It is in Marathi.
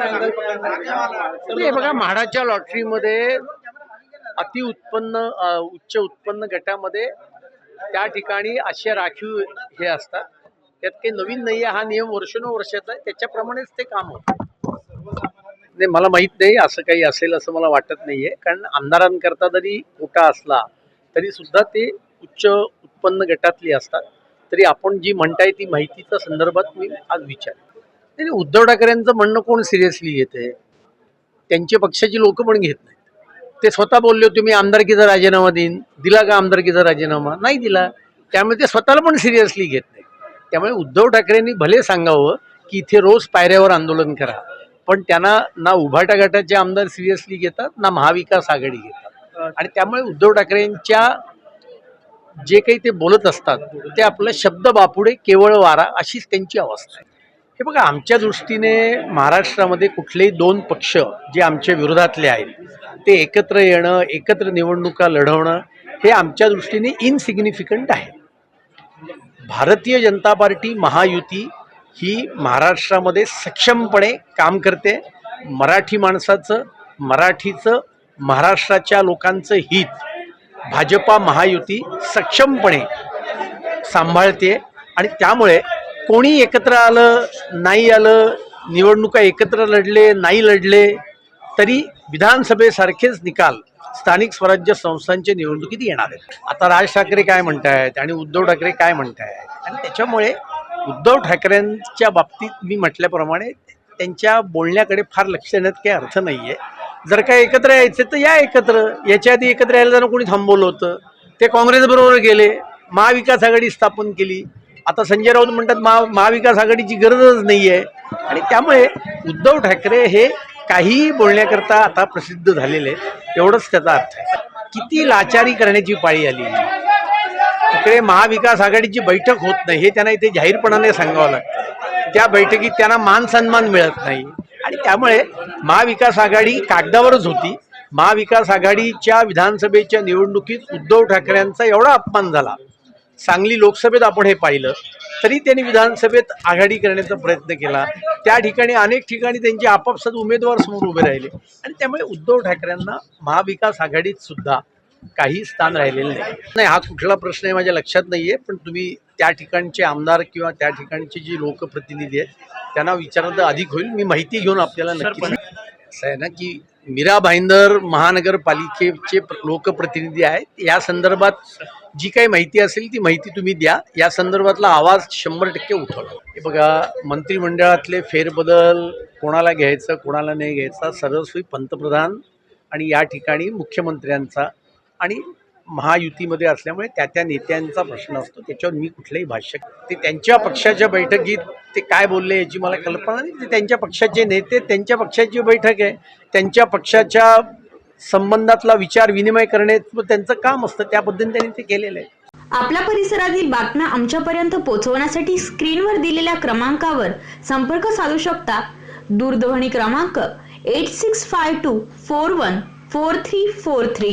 हे बघा म्हाडाच्या लॉटरीमध्ये अति उत्पन्न उच्च उत्पन्न गटामध्ये त्या ठिकाणी असे राखीव हे असतात. त्यात काही नवीन नाही आहे हा नियम वर्षानुवर्षाचा आहे. त्याच्याप्रमाणेच ते काम होतं. नाही मला माहीत नाही असं काही असेल असं मला वाटत नाहीये. कारण आमदारांकरता जरी कोटा असला तरी सुद्धा ते उच्च उत्पन्न गटातली असतात. तरी आपण जी म्हणताय ती माहितीच्या संदर्भात मी आज विचार नाही उद्धव ठाकरेंचं म्हणणं कोण सिरियसली घेते त्यांच्या पक्षाची लोक पण घेत नाहीत. ते स्वतः बोलले होते मी आमदारकीचा राजीनामा देईन. दिला का आमदारकीचा राजीनामा? नाही दिला. त्यामुळे ते स्वतःला पण सिरियसली घेत नाही त्यामुळे उद्धव ठाकरेंनी भले सांगावं की इथे रोज पायऱ्यावर आंदोलन करा पण त्यांना ना उभाटा गटाचे आमदार सिरियसली घेतात ना महाविकास आघाडी घेतात. आणि त्यामुळे उद्धव ठाकरेंच्या जे काही ते बोलत असतात ते आपलं शब्द बापुडे केवळ वारा अशीच त्यांची अवस्था आहे. हे बघा आमच्या दृष्टीने महाराष्ट्रामध्ये कुठलेही दोन पक्ष जे आमच्या विरोधातले आहेत ते एकत्र येणं एकत्र निवडणुका लढवणं हे आमच्या दृष्टीने इनसिग्निफिकंट आहे. भारतीय जनता पार्टी महायुती ही महाराष्ट्रामध्ये सक्षमपणे काम करते. मराठी माणसाचं मराठीचं महाराष्ट्राच्या लोकांचं हित भाजपा महायुती सक्षमपणे सांभाळते आणि त्यामुळे कोणी एकत्र आलं नाही आलं निवडणुका एकत्र लढले नाही लढले तरी विधानसभेसारखेच निकाल स्थानिक स्वराज्य संस्थांच्या निवडणुकीत येणार आहेत. आता राज ठाकरे काय म्हणतायत आणि उद्धव ठाकरे काय म्हणतायत? आणि त्याच्यामुळे उद्धव ठाकरेंच्या बाबतीत मी म्हटल्याप्रमाणे त्यांच्या बोलण्याकडे फार लक्ष देण्यात काही अर्थ नाही आहे जर काय एकत्र यायचं तर या एकत्र. याच्या आधी एकत्र यायला जाणं कोणी थांबवलं होतं? ते काँग्रेसबरोबर गेले. महाविकास आघाडी स्थापन केली. आता संजय राऊत म्हणतात महा महाविकास आघाडीची गरजच नाही आहे आणि त्यामुळे उद्धव ठाकरे हे काहीही बोलण्याकरता आता प्रसिद्ध झालेले एवढंच त्याचा अर्थ आहे. किती लाचारी करण्याची पाळी आली इकडे महाविकास आघाडीची बैठक होत नाही हे त्यांना इथे जाहीरपणाने सांगावं लागतं. त्या बैठकीत त्यांना मान सन्मान मिळत नाही. आणि त्यामुळे महाविकास आघाडी कागदावरच होती. महाविकास आघाडीच्या विधानसभेच्या निवडणुकीत उद्धव ठाकरेंचा एवढा अपमान झाला. सांगली लोकसभेत आपण हे पाहिलं. तरी त्यांनी विधानसभेत आघाडी करण्याचा प्रयत्न केला. त्या ठिकाणी अनेक ठिकाणी त्यांचे आपापसात उमेदवार समोर उभे राहिले. आणि त्यामुळे उद्धव ठाकरेंना महाविकास आघाडीत सुद्धा काही स्थान राहिलेलं नाही. नाही हा कुठला प्रश्न आहे माझ्या लक्षात नाहीये पण तुम्ही त्या ठिकाणचे आमदार किंवा त्या ठिकाणचे जे लोकप्रतिनिधी आहेत त्यांना विचारलं तर अधिक होईल. मी माहिती घेऊन आपल्याला नक्की असं आहे ना की मीरा भाईंदर महानगरपालिकेचे प्र- लोकप्रतिनिधी आहेत. या संदर्भात जी काही माहिती असेल ती माहिती तुम्ही द्या. या संदर्भातला आवाज शंभर टक्के उठवला हे बघा मंत्रिमंडळातले फेरबदल कोणाला घ्यायचं कोणाला नाही घ्यायचा सर्वस्वी पंतप्रधान आणि या ठिकाणी मुख्यमंत्र्यांचा आणि महायुतीमध्ये असल्यामुळे त्या त्या नेत्यांचा प्रश्न असतो. त्याच्यावर मी कुठलंही भाष्य ते त्यांच्या पक्षाच्या बैठकीत ते काय बोलले याची मला कल्पना नाही. ते त्यांच्या पक्षाचे नेते त्यांच्या पक्षाची बैठक आहे त्यांच्या पक्षाच्या संबंधातला विचार विनिमय करण्याचं त्यांचं काम असतं. त्या पद्धतीने त्यांनी ते केलेलं आहे. आपल्या परिसरातील बातम्या आमच्यापर्यंत पोहोचवण्यासाठी स्क्रीनवर दिलेल्या क्रमांकावर संपर्क साधू शकता. दूरध्वनी क्रमांक eight six five two four one four three four three